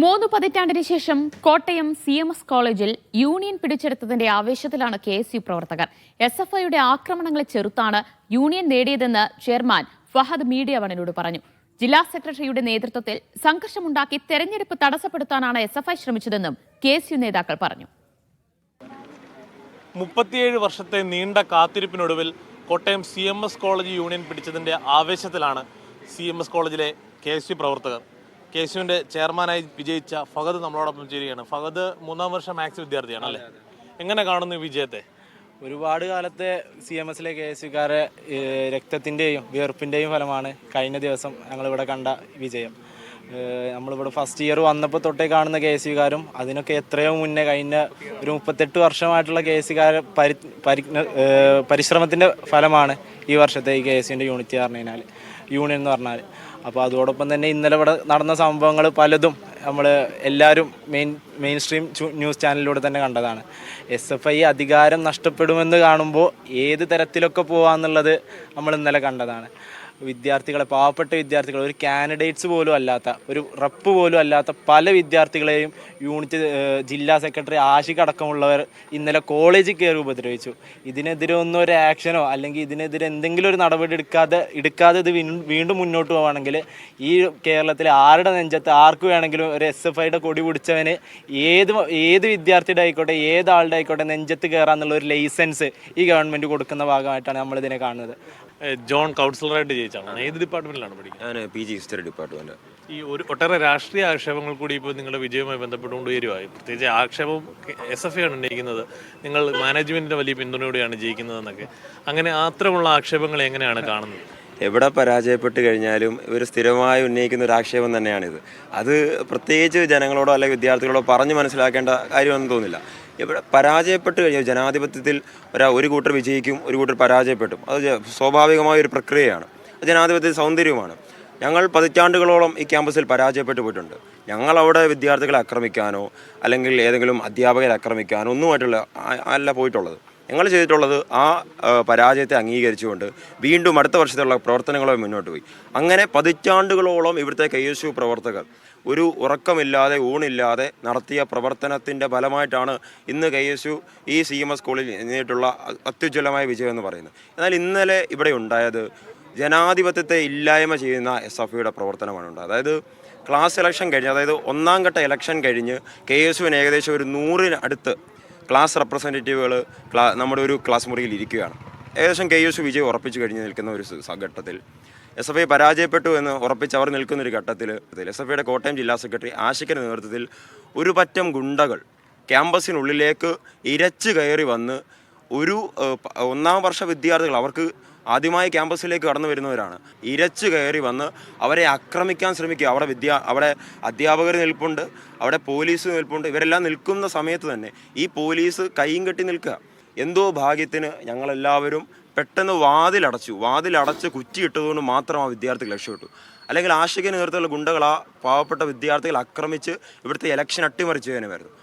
മൂന്ന് പതിറ്റാണ്ടിന് ശേഷം കോട്ടയം സി എം എസ് കോളേജിൽ യൂണിയൻ പിടിച്ചെടുത്തതിന്റെ ആവേശത്തിലാണ് കെ എസ് യു പ്രവർത്തകർ. എസ് എഫ് ഐയുടെ ആക്രമണങ്ങളെ ചെറുത്താണ് യൂണിയൻ നേടിയതെന്ന് ചെയർമാൻ ഫഹദ് മീഡിയ വണിനോട് പറഞ്ഞു. ജില്ലാ സെക്രട്ടറിയുടെ നേതൃത്വത്തിൽ സംഘർഷമുണ്ടാക്കി തെരഞ്ഞെടുപ്പ് തടസ്സപ്പെടുത്താനാണ് എസ് എഫ് ഐ ശ്രമിച്ചതെന്നും കെ എസ് യു നേതാക്കൾ പറഞ്ഞു. മുപ്പത്തിയേഴ് വർഷത്തെ നീണ്ട കാത്തിരിപ്പിനൊടുവിൽ Kottayam C M S college union പിടിച്ചതിന്റെ ആവേശത്തിലാണ് സി എം എസ് കോളേജിലെ കെ എസ് യു പ്രവർത്തകർ. കെ യുവിന്റെ ചെയർമാനായി വിജയിച്ച ഫഹദ് നമ്മളോടൊപ്പം ചേരുകയാണ്. ഫഹദ് മൂന്നാം വർഷം മാത്സ് വിദ്യാർത്ഥിയാണ് അല്ലേ? എങ്ങനെ കാണുന്നു വിജയത്തെ? ഒരുപാട് കാലത്തെ സി എം എസിലെ കെ എസ് യുക്കാരെ രക്തത്തിന്റെയും വിയർപ്പിന്റെയും ഫലമാണ് കഴിഞ്ഞ ദിവസം ഞങ്ങളിവിടെ കണ്ട വിജയം. നമ്മളിവിടെ ഫസ്റ്റ് ഇയർ വന്നപ്പോൾ തൊട്ടേ കാണുന്ന കെ എസ് യുക്കാരും അതിനൊക്കെ എത്രയോ മുന്നേ കഴിഞ്ഞ ഒരു മുപ്പത്തെട്ട് വർഷമായിട്ടുള്ള കെ എസ് യുക്കാരെ പരി പരി പരിശ്രമത്തിന്റെ ഫലമാണ് ഈ വർഷത്തെ ഈ കെ എസ് യുന്റെ യൂണിറ്റ് പറഞ്ഞു കഴിഞ്ഞാൽ യൂണിയൻ എന്ന് പറഞ്ഞാൽ അപ്പോൾ അതോടൊപ്പം തന്നെ ഇന്നലെ ഇവിടെ നടന്ന സംഭവങ്ങൾ പലതും നമ്മൾ എല്ലാവരും മെയിൻ മെയിൻ സ്ട്രീം ന്യൂസ് ചാനലിലൂടെ തന്നെ കണ്ടതാണ്. എസ് എഫ് ഐ അധികാരം നഷ്ടപ്പെടുമെന്ന് കാണുമ്പോൾ ഏത് തരത്തിലൊക്കെ പോകാമെന്നുള്ളത് നമ്മൾ ഇന്നലെ കണ്ടതാണ്. വിദ്യാർത്ഥികളെ പാവപ്പെട്ട വിദ്യാർത്ഥികൾ ഒരു കാൻഡിഡേറ്റ്സ് പോലും അല്ലാത്ത ഒരു റപ്പ് പോലും അല്ലാത്ത പല വിദ്യാർത്ഥികളെയും യൂണിറ്റ് ജില്ലാ സെക്രട്ടറി ആഷിഖ് അടക്കമുള്ളവർ ഇന്നലെ കോളേജിൽ കയറി ഉപദ്രവിച്ചു. ഇതിനെതിരെ ഒന്നും ഒരു ആക്ഷനോ അല്ലെങ്കിൽ ഇതിനെതിരെ എന്തെങ്കിലും ഒരു നടപടി എടുക്കാതെ എടുക്കാതെ ഇത് വീണ്ടും- മുന്നോട്ട് പോവുകയാണെങ്കിൽ ഈ കേരളത്തിലെ ആരുടെ നെഞ്ചത്ത് ആർക്ക് വേണമെങ്കിലും ഒരു എസ് എഫ് ഐയുടെ കൊടി പിടിച്ചവന് ഏത് ഏത് വിദ്യാർത്ഥിയുടെ ആയിക്കോട്ടെ ഏത് ആയിക്കോട്ടെ നെഞ്ചത്ത് കയറാന്നുള്ള ഒരു ലൈസൻസ് ഈ ഗവൺമെന്റ് കൊടുക്കുന്ന ഭാഗമായിട്ടാണ് നമ്മളിതിനെ കാണുന്നത്. ജോൺ കൗൺസിലറായിട്ട് ജയിച്ചാണ്. ഏത് ഡിപ്പാർട്ട്മെന്റിലാണ് പഠിക്കുന്നത്? ഞാൻ പി ജി ഹിസ്റ്ററി ഡിപ്പാർട്ട്മെന്റ്. ഈ ഒരു ഒട്ടേറെ രാഷ്ട്രീയ ആക്ഷേപങ്ങൾ കൂടി ഇപ്പോൾ നിങ്ങളുടെ വിജയവുമായി ബന്ധപ്പെട്ടുകൊണ്ട് വരുവായി പ്രത്യേകിച്ച് ആക്ഷേപം എസ് എഫ് ആണ് ഉന്നയിക്കുന്നത്. നിങ്ങൾ മാനേജ്മെന്റിന്റെ വലിയ പിന്തുണയോടെയാണ് ജയിക്കുന്നതെന്നൊക്കെ. അങ്ങനെ അത്തരമുള്ള ആക്ഷേപങ്ങൾ എങ്ങനെയാണ് കാണുന്നത്? എവിടെ പരാജയപ്പെട്ട് കഴിഞ്ഞാലും ഇവർ സ്ഥിരമായി ഉന്നയിക്കുന്ന ഒരു ആക്ഷേപം തന്നെയാണിത്. അത് പ്രത്യേകിച്ച് ജനങ്ങളോടോ അല്ലെങ്കിൽ വിദ്യാർത്ഥികളോടോ പറഞ്ഞു മനസ്സിലാക്കേണ്ട കാര്യമൊന്നും തോന്നില്ല. ഇവിടെ പരാജയപ്പെട്ട് കഴിഞ്ഞാൽ ജനാധിപത്യത്തിൽ ഒരാ ഒരു കൂട്ടർ വിജയിക്കും ഒരു കൂട്ടർ പരാജയപ്പെട്ടും അത് സ്വാഭാവികമായ ഒരു പ്രക്രിയയാണ്. ജനാധിപത്യ സൗന്ദര്യവുമാണ്. ഞങ്ങൾ പതിറ്റാണ്ടുകളോളം ഈ ക്യാമ്പസിൽ പരാജയപ്പെട്ടു പോയിട്ടുണ്ട്. ഞങ്ങൾ അവിടെ വിദ്യാർത്ഥികളെ ആക്രമിക്കാനോ അല്ലെങ്കിൽ ഏതെങ്കിലും അധ്യാപകരെ ആക്രമിക്കാനോ ഒന്നുമായിട്ടുള്ള അല്ല പോയിട്ടുള്ളത്. ഞങ്ങൾ ചെയ്തിട്ടുള്ളത് ആ പരാജയത്തെ അംഗീകരിച്ചുകൊണ്ട് വീണ്ടും അടുത്ത വർഷത്തുള്ള പ്രവർത്തനങ്ങളെ മുന്നോട്ട് പോയി. അങ്ങനെ പതിറ്റാണ്ടുകളോളം ഇവിടുത്തെ കെ എസ് യു പ്രവർത്തകർ ഒരു ഉറക്കമില്ലാതെ ഊണില്ലാതെ നടത്തിയ പ്രവർത്തനത്തിന്റെ ഫലമായിട്ടാണ് ഇന്ന് കെ എസ് യു ഈ സി എം എസ് സ്കൂളിൽ നേരിട്ടുള്ള അത്യുജ്വലമായ വിജയം എന്ന് പറയുന്നത്. എന്നാൽ ഇന്നലെ ഇവിടെ ഉണ്ടായത് ജനാധിപത്യത്തെ ഇല്ലായ്മ ചെയ്യുന്ന എസ് എഫ് ഐയുടെ പ്രവർത്തനമാണ് ഉണ്ടായത്. അതായത് ക്ലാസ് ഇലക്ഷൻ കഴിഞ്ഞ് അതായത് ഒന്നാം ഘട്ട ഇലക്ഷൻ കഴിഞ്ഞ് കെ എസ് യുവിന് ഏകദേശം ഒരു നൂറിന് അടുത്ത് ക്ലാസ് റെപ്രസെന്റേറ്റീവുകൾ ക്ലാ നമ്മുടെ ഒരു ക്ലാസ് മുറിയിൽ ഇരിക്കുകയാണ് ഏകദേശം കെ എസ് വിജയം ഉറപ്പിച്ചു കഴിഞ്ഞ് നിൽക്കുന്ന ഒരു ഘട്ടത്തിൽ എസ് എഫ് ഐ പരാജയപ്പെട്ടു എന്ന് ഉറപ്പിച്ച് അവർ നിൽക്കുന്ന ഒരു ഘട്ടത്തിൽ എസ് എഫ് ഐയുടെ കോട്ടയം ജില്ലാ സെക്രട്ടറി ആഷിഖിന്റെ നേതൃത്വത്തിൽ ഒരു പറ്റം ഗുണ്ടകൾ ക്യാമ്പസിനുള്ളിലേക്ക് ഇരച്ചു കയറി വന്ന് ഒരു ഒന്നാം വർഷ വിദ്യാർത്ഥികൾ അവർക്ക് ആദ്യമായി ക്യാമ്പസിലേക്ക് കടന്നു വരുന്നവരാണ്. ഇരച്ചു കയറി വന്ന് അവരെ ആക്രമിക്കാൻ ശ്രമിക്കുക. അവിടെ വിദ്യ അവിടെ അധ്യാപകർ നിൽപ്പുണ്ട് അവിടെ പോലീസ് നിൽപ്പുണ്ട്. ഇവരെല്ലാം നിൽക്കുന്ന സമയത്ത് തന്നെ ഈ പോലീസ് കൈയും കെട്ടി നിൽക്കുക. എന്തോ ഭാഗ്യത്തിന് ഞങ്ങളെല്ലാവരും പെട്ടെന്ന് വാതിലടച്ചു. വാതിലടച്ച് കുറ്റിയിട്ടതുകൊണ്ട് മാത്രം ആ വിദ്യാർത്ഥികൾ രക്ഷപ്പെട്ടു. അല്ലെങ്കിൽ ആശിക നേതൃത്വമുള്ള ഗുണ്ടകൾ ആ പാവപ്പെട്ട വിദ്യാർത്ഥികൾ ആക്രമിച്ച് ഇവിടുത്തെ ഇലക്ഷൻ അട്ടിമറിച്ചതിനുമായിരുന്നു